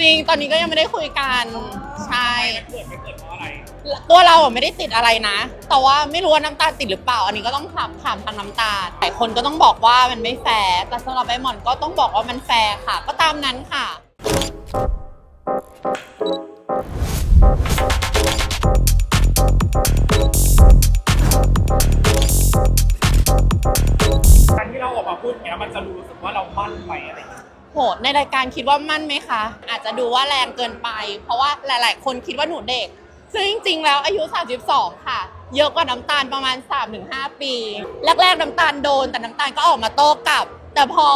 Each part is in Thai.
จริงตอนนี้ก็ยังไม่ได้คุยกันใช่เกิดไม่เกิดเพราะอะไรตัวเราอะไม่ได้ติดอะไรนะ แต่ว่าไม่รู้ว่าน้ำตาลติดหรือเปล่า อันนี้ก็ต้องถามถามทางน้ำตาลแต่คนก็ต้องบอกว่ามันไม่แฟร์แต่สำหรับไอ้หมอนก็ต้องบอกว่ามันแฟร์ค่ะ ก็ตามนั้นค่ะ โหในรายการคิดว่ามั่นไหมคะ อาจจะดูว่าแรงเกินไป เพราะว่าหลาย ๆ คนคิดว่าหนูเด็ก ซึ่งจริง ๆ แล้วอายุ 32 ค่ะ เยอะกว่าน้ำตาลประมาณ 3-5 ปี แรก ๆ น้ำตาลโดน แต่น้ำตาลก็ออกมาโต้กลับ แต่พอ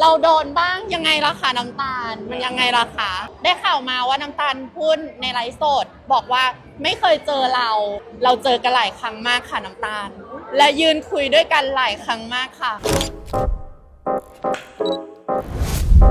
เราโดนบ้างยังไงล่ะคะน้ำตาลมันยังไงล่ะคะได้ข่าวมาว่าน้ำตาลพูดในไลฟ์สด บอกว่าไม่เคยเจอเรา เราเจอกันหลายครั้งมากค่ะน้ำตาล และยืนคุยด้วยกันหลายครั้งมากค่ะ แ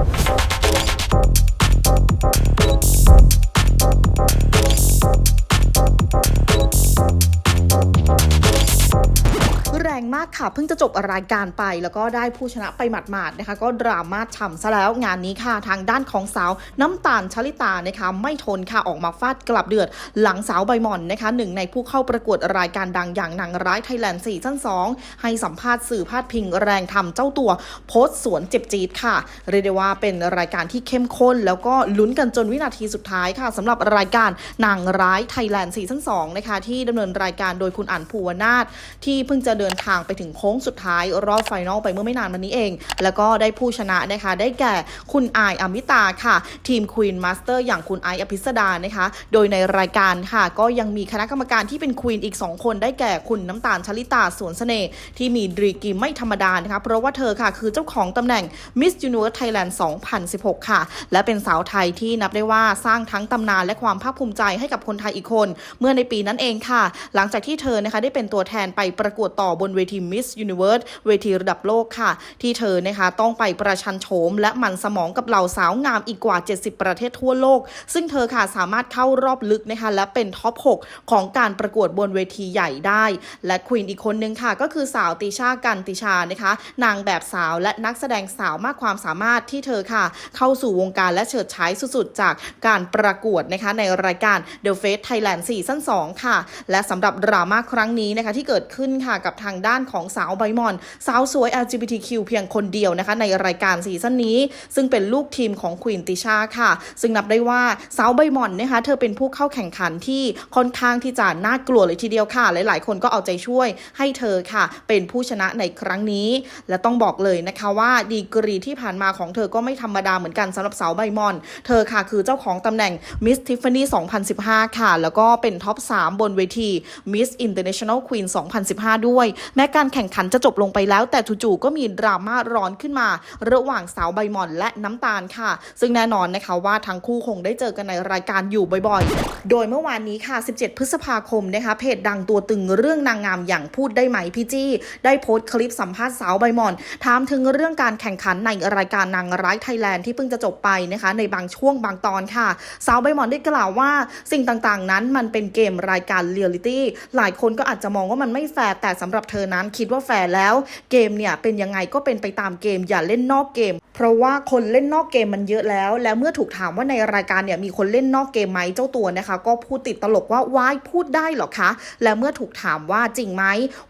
รงมากค่ะ เพิ่งจะจบรายการไปแล้วก็ได้ผู้ชนะไปหมาดๆนะคะ ก็ดราม่าฉ่ำซะแล้วงานนี้ค่ะ ทางด้านของสาวน้ำตาลชลิตานะคะ ไม่ทนค่ะออกมาฟาดกลับเดือด หลังสาวใบหม่อนนะคะหนึ่งในผู้เข้าประกวดรายการดังอย่างนางร้ายไทยแลนด์ซีซั่น2ให้สัมภาษณ์สื่อพาดพิงแรงทำเจ้าตัวโพสต์สวนเจ็บจี๊ดค่ะเรียกได้ว่าเป็นรายการที่เข้มข้น แล้วก็ลุ้นกันจนวินาทีสุดท้ายค่ะสำหรับรายการนางร้ายไทยแลนด์ซีซั่น2นะคะที่ดำเนินรายการโดยคุณอั๋นภูวนาถที่เพิ่งจะเดินทางไปถึงโค้งสุดท้ายรอบไฟนอลไปเมื่อไม่นานมานี้เอง แล้วก็ได้ผู้ชนะนะคะ ได้แก่คุณอายอมิตาค่ะ ทีมควีนมาสเตอร์อย่างคุณไออภิสดานะคะ โดยในรายการค่ะ ก็ยังมีคณะกรรมการที่เป็นควีนอีก 2 คนได้แก่คุณน้ำตาลชลิตาสวนเสน่ห์ที่มีดรีกรีไม่ธรรมดานะคะ เพราะว่าเธอค่ะ คือเจ้าของตำแหน่ง Miss Universe Thailand 2016 ค่ะ และเป็นสาวไทยที่นับได้ว่าสร้างทั้งตำนานและความภาคภูมิใจให้กับคนไทยอีกคน เมื่อในปีนั้นเองค่ะ หลังจากที่เธอนะคะได้เป็นตัวแทนไปประกวดต่อบนเวที Miss Universe เวทีระดับโลกค่ะ ที่เธอนะคะต้องไปประชันโฉม และหมันสมองกับเหล่าสาวงามอีกกว่า 70 ประเทศทั่วโลก ซึ่งเธอค่ะสามารถเข้ารอบลึกนะคะและเป็นท็อป 6 ของการประกวดบนเวทีใหญ่ได้ และควีนอีกคนนึงค่ะ ก็คือสาวติชากันติชานะคะ นางแบบสาวและนักแสดงสาวมากความสามารถที่เธอค่ะ เข้าสู่วงการและเฉิดฉายสุดๆ จากการประกวดนะคะในรายการ The Face Thailand ซีซั่น2ค่ะ และสำหรับดราม่าครั้งนี้นะคะที่เกิดขึ้นค่ะกับทางด้านของสาวใบมอน สาวสวย LGBTQ เพียงคนเดียวนะคะ ในรายการซีซั่นนี้ ซึ่งเป็นลูกทีมของควีนติชาค่ะ ซึ่งนับได้ว่าสาวใบมอนนะคะเธอเป็นผู้เข้าแข่งขันที่ค่อนข้างที่จะน่ากลัวเลยทีเดียวค่ะ หลายๆ คนก็เอาใจช่วยให้เธอค่ะ เป็นผู้ชนะในครั้งนี้ และต้องบอกเลยนะคะว่าดีกรีที่ผ่านมาของเธอก็ไม่ธรรมดาเหมือนกันสำหรับสาวใบมอน เธอค่ะคือเจ้าของตำแหน่ง Miss Tiffany 2015 ค่ะ แล้วก็เป็นท็อป 3 บนเวที Miss International Queen 2015 ด้วยแม้การแข่งขันจะจบลงไปแล้ว แต่จู่ๆก็มีดราม่าร้อนขึ้นมา ระหว่างสาวใบหม่อนและน้ำตาลค่ะ ซึ่งแน่นอนนะคะว่าทั้งคู่คงได้เจอกันในรายการอยู่บ่อยๆ โดยเมื่อวานนี้ค่ะ 17 พฤษภาคมนะคะเพจดังตัวตึงเรื่องนางงามอย่างพูดได้ไหมพี่จี้ ได้โพสต์คลิปสัมภาษณ์สาวใบหม่อนถามถึงเรื่องการแข่งขันในรายการนางร้ายไทยแลนด์ที่เพิ่งจะจบไปนะคะ ในบางช่วงบางตอนค่ะ สาวใบหม่อนได้กล่าวว่าสิ่งต่างๆ นั้นมันเป็นเกมรายการเรียลิตี้หลายคนก็อาจจะมองว่ามันไม่แฟร์แต่สำหรับเธอนั้นคิดว่าแฟร์แล้ว เกมเนี่ยเป็นยังไงก็เป็นไปตามเกมอย่าเล่นนอกเกม เพราะว่าคนเล่นนอกเกมมันเยอะแล้ว และเมื่อถูกถามว่าในรายการเนี่ยมีคนเล่นนอกเกมไหมเจ้าตัวนะคะ ก็พูดติดตลกว่าว้ายพูดได้หรอคะ และเมื่อถูกถามว่าจริงไหม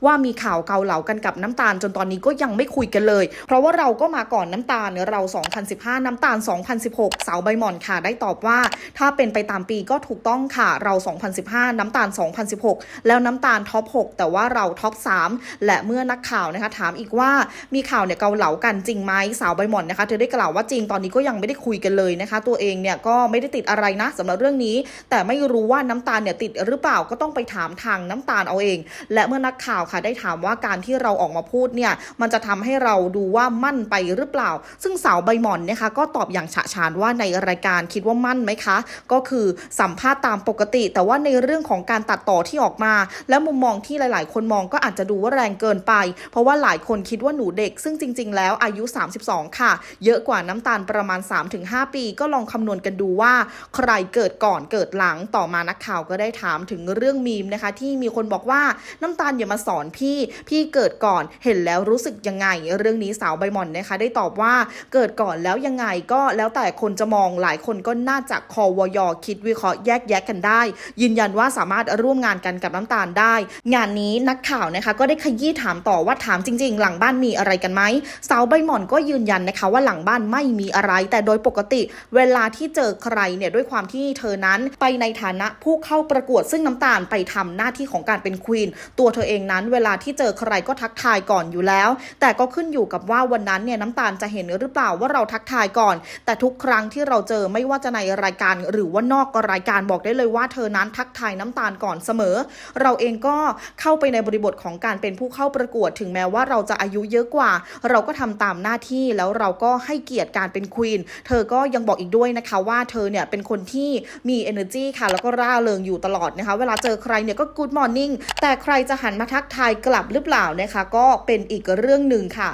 ว่ามีข่าวเกาเหลากันกับน้ำตาล จนตอนนี้ก็ยังไม่คุยกันเลย เพราะว่าเราก็มาก่อนน้ำตาลเรา 2015 น้ำตาล 2016 สาวใบหม่อนค่ะได้ตอบว่า ถ้าเป็นไปตามปีก็ถูกต้องค่ะเรา 2015 น้ำตาล 2016 แล้วน้ำตาลท็อป 6 แต่ว่าเราท็อป 3 และเมื่อนักข่าวนะคะถามอีกว่ามีข่าวเนี่ยเกาเหลากันจริงไหมสาวใบหม่อนนะคะ เธอได้กล่าวว่าจริงตอนนี้ก็ยังไม่ได้คุยกันเลยนะคะ ตัวเองเนี่ยก็ไม่ได้ติดอะไรนะสำหรับเรื่องนี้ แต่ไม่รู้ว่าน้ำตาลเนี่ยติดหรือเปล่าก็ต้องไปถามทางน้ำตาลเอาเอง และเมื่อนักข่าวค่ะได้ถามว่าการที่เราออกมาพูดเนี่ยมันจะทำให้เราดูว่ามั่นไปหรือเปล่า ซึ่งสาวใบหม่อนนะคะก็ตอบอย่างฉะฉานว่าในรายการคิดว่ามั่นไหมคะ ก็คือสัมภาษณ์ตามปกติ แต่ว่าในเรื่องของการตัดต่อที่ออกมา และมุมมองที่หลาย ๆ คนมองก็อาจจะดูว่าแรงเกินไป เพราะว่าหลายคนคิดว่าหนูเด็ก ซึ่งจริง ๆ แล้วอายุ 32 ค่ะเยอะกว่าน้ำตาลประมาณ 3-5 ปี ก็ลองคำนวณกันดูว่า ใครเกิดก่อนเกิดหลังต่อมานักข่าวก็ได้ถามถึงเรื่องมีมนะคะ ที่มีคนบอกว่าน้ำตาลอย่ามาสอนพี่ พี่เกิดก่อนเห็นแล้วรู้สึกยังไง เรื่องนี้สาวใบหม่อนนะคะ ได้ตอบว่าเกิดก่อนแล้วยังไงก็แล้วแต่คนจะมองหลายคนก็น่าจะคอวยอคิดวิเคราะห์แยกแยะกันได้ ยืนยันว่าสามารถร่วมงานกันกับน้ำตาลได้ งานนี้นักข่าวนะคะ ก็ได้ขยี้ถามต่อว่าถามจริง ๆ หลังบ้านมีอะไรกันไหมสาวใบหม่อนก็ยืนยันนะคะว่าหลังบ้านไม่มีอะไร แต่โดยปกติเวลาที่เจอใครเนี่ยด้วยความที่เธอนั้นไปในฐานะผู้เข้าประกวดซึ่งน้ำตาลไปทำหน้าที่ของการเป็นควีนตัวเธอเองนั้นเวลาที่เจอใครก็ทักทายก่อนอยู่แล้ว แต่ก็ขึ้นอยู่กับว่าวันนั้นเนี่ยน้ำตาลจะเห็นหรือเปล่าว่าเราทักทายก่อน แต่ทุกครั้งที่เราเจอไม่ว่าจะในรายการหรือว่านอกรายการบอกได้เลยว่าเธอนั้นทักทายน้ำตาลก่อนเสมอ เราเองก็เข้าไปในบริบทของการเป็นผู้เข้าประกวด ถึงแม้ว่าเราจะอายุเยอะกว่า เราก็ทำตามหน้าที่แล้วเราก็ให้เกียรติการเป็นควีนเธอก็ยังบอกอีกด้วยนะคะว่าเธอเนี่ยเป็นคนที่มี energy ค่ะ แล้วก็ร่าเริงอยู่ตลอดนะคะ เวลาเจอใครเนี่ยก็ good morning แต่ใครจะหันมาทักทายกลับหรือเปล่านะคะ ก็เป็นอีกเรื่องหนึ่งค่ะ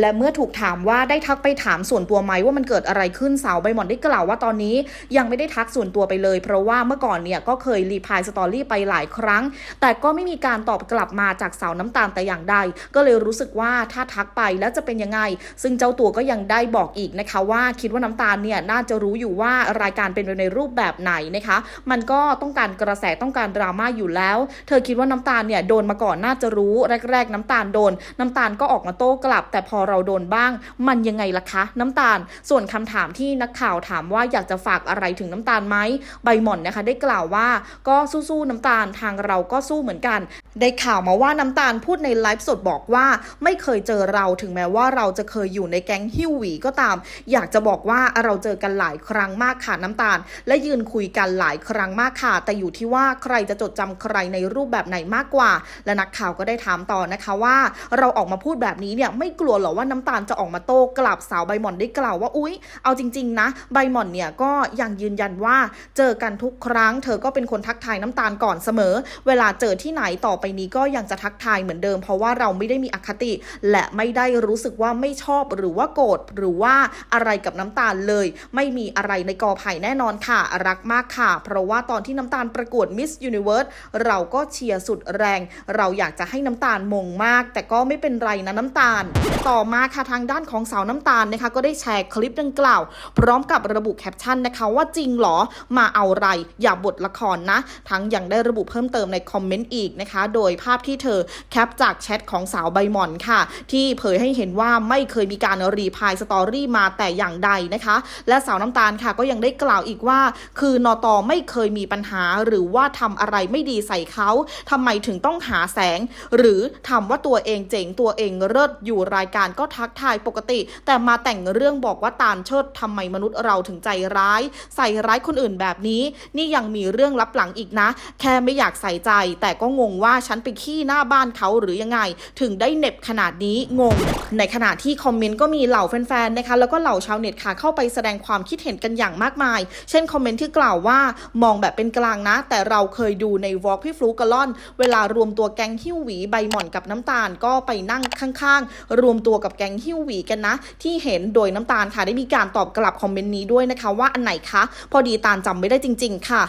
และเมื่อถูกถามว่าได้ทักไปถามส่วนตัวไหมว่ามันเกิดอะไรขึ้นสาวใบหมอนได้กล่าวว่าตอนนี้ยังไม่ได้ทักส่วนตัวไปเลย เพราะว่าเมื่อก่อนเนี่ยก็เคยรีพายสตอรี่ไปหลายครั้ง แต่ก็ไม่มีการตอบกลับมาจากสาวน้ำตาลแต่อย่างใด ก็เลยรู้สึกว่าถ้าทักไปแล้วจะเป็นยังไง ซึ่งเจ้าตัวก็ยังได้บอกอีกนะคะว่าคิดว่าน้ำตาลเนี่ยน่าจะรู้อยู่ว่ารายการเป็นไปในรูปแบบไหนนะคะ มันก็ต้องการกระแสต้องการดราม่าอยู่แล้ว เธอคิดว่าน้ำตาลเนี่ยโดนมาก่อนน่าจะรู้แรก ๆ น้ำตาลโดน น้ำตาลก็ออกมาโต้กลับ แต่พออเราโดนบ้าง มันยังไงล่ะคะ น้ำตาล ส่วนคำถามที่นักข่าวถามว่าอยากจะฝากอะไรถึงน้ำตาลไหมใบหม่อนนะคะ ได้กล่าวว่าก็สู้ๆน้ำตาลทางเราก็สู้เหมือนกัน ได้ข่าวมาว่าน้ำตาลพูดในไลฟ์สดบอกว่า ไม่เคยเจอเราถึงแม้ว่าเราจะเคยอยู่ในแก๊งฮิวหวีก็ตาม อยากจะบอกว่าเราเจอกันหลายครั้งมากค่ะน้ำตาล และยืนคุยกันหลายครั้งมากค่ะ แต่อยู่ที่ว่าใครจะจดจำใครในรูปแบบไหนมากกว่า และนักข่าวก็ได้ถามต่อนะคะว่า เราออกมาพูดแบบนี้เนี่ยไม่กลัวหรอว่าน้ำตาลจะออกมาโต้กลับสาวใบหม่อนได้กล่าวว่าอุ๊ย เอาจริง ๆ นะ ใบหม่อนเนี่ยก็ยังยืนยันว่าเจอกันทุกครั้ง เธอก็เป็นคนทักทายน้ำตาลก่อนเสมอ เวลาเจอที่ไหนต่อไปนี้ก็ยังจะทักทายเหมือนเดิม เพราะว่าเราไม่ได้มีอคติ และไม่ได้รู้สึกว่าไม่ชอบหรือว่าโกรธหรือว่าอะไรกับน้ำตาลเลย ไม่มีอะไรในกอไผ่แน่นอนค่ะ รักมากค่ะ เพราะว่าตอนที่น้ำตาลประกวด Miss Universe เราก็เชียร์สุดแรง เราอยากจะให้น้ำตาลมงมาก แต่ก็ไม่เป็นไรนะน้ำตาลต่อมาค่ะทางด้านของสาวน้ำตาลนะคะก็ได้แชร์คลิปดังกล่าว พร้อมกับระบุแคปชั่นนะคะว่าจริงหรอมาเอาไร อย่าบทละครนะ ทั้งยังได้ระบุเพิ่มเติมในคอมเมนต์อีกนะคะ โดยภาพที่เธอแคปจากแชทของสาวใบหม่อนค่ะ ที่เผยให้เห็นว่าไม่เคยมีการรีพายสตอรี่มาแต่อย่างใดนะคะ และสาวน้ำตาลค่ะก็ยังได้กล่าวอีกว่า คือนอตอไม่เคยมีปัญหาหรือว่าทำอะไรไม่ดีใส่เขาทำไมถึงต้องหาแสง หรือทำว่าตัวเองเจ๋งตัวเองเลิศอยู่รายการก็ทักทายปกติ แต่มาแต่งเรื่องบอกว่าตาลเชิดทำไมมนุษย์เราถึงใจร้าย ใส่ร้ายคนอื่นแบบนี้ นี่ยังมีเรื่องลับหลังอีกนะ แค่ไม่อยากใส่ใจ แต่ก็งงว่าฉันไปขี้หน้าบ้านเขาหรือยังไง ถึงได้เน็บขนาดนี้งง ในขณะที่คอมเมนต์ก็มีเหล่าแฟนๆนะคะแล้วก็เหล่าชาวเน็ตค่ะเข้าไปแสดงความคิดเห็นกันอย่างมากมาย เช่นคอมเมนต์ที่กล่าวว่ามองแบบเป็นกลางนะ แต่เราเคยดูในวอล์กพี่ฟลุกกะล่อน เวลารวมตัวแก๊งฮิ้วหวีใบหม่อนกับน้ำตาลก็ไปนั่งข้างๆ รวมตัวกับแก๊งฮิ้วหวีกันนะ ที่เห็นโดยน้ำตาลค่ะได้มีการตอบกลับคอมเมนต์นี้ด้วยนะคะ ว่าอันไหนคะ พอดีตาลจำไม่ได้จริง ๆ ค่ะ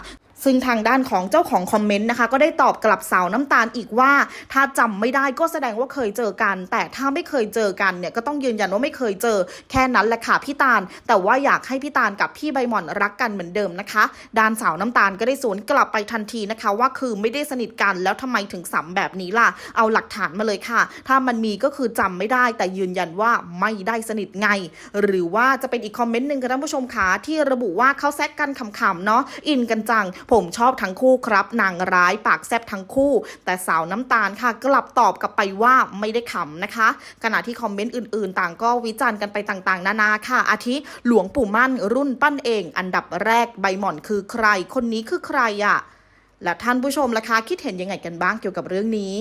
ซึ่งทางด้านของเจ้าของคอมเมนต์นะคะ ก็ได้ตอบกลับสาวน้ำตาลอีกว่า ถ้าจำไม่ได้ก็แสดงว่าเคยเจอกัน แต่ถ้าไม่เคยเจอกันเนี่ยก็ต้องยืนยันว่าไม่เคยเจอ แค่นั้นแหละค่ะพี่ตาล แต่ว่าอยากให้พี่ตาลกับพี่ใบหม่อนรักกันเหมือนเดิมนะคะด้านสาวน้ำตาลก็ได้สวนกลับไปทันทีนะคะ ว่าคือไม่ได้สนิทกันแล้วทำไมถึงสัมแบบนี้ล่ะ เอาหลักฐานมาเลยค่ะ ถ้ามันมีก็คือจำไม่ได้ แต่ยืนยันว่าไม่ได้สนิทไง หรือว่าจะเป็นอีกคอมเมนต์หนึ่งค่ะท่านผู้ชมคะที่ระบุว่าเขาแซกกันขำๆเนาะอินกันจังผมชอบทั้งคู่ครับ นางร้ายปากแซบทั้งคู่ แต่สาวน้ำตาลค่ะ กลับตอบกลับไปว่าไม่ได้ขำนะคะ ขณะที่คอมเมนต์อื่นๆ ต่างก็วิจารณ์กันไปต่างๆ นานาค่ะ อาทิหลวงปู่มั่นรุ่นปั้นเอง อันดับแรกใบหม่อนคือใคร คนนี้คือใครอะและท่านผู้ชมล่ะคะคิดเห็นยังไงกันบ้างเกี่ยวกับเรื่องนี้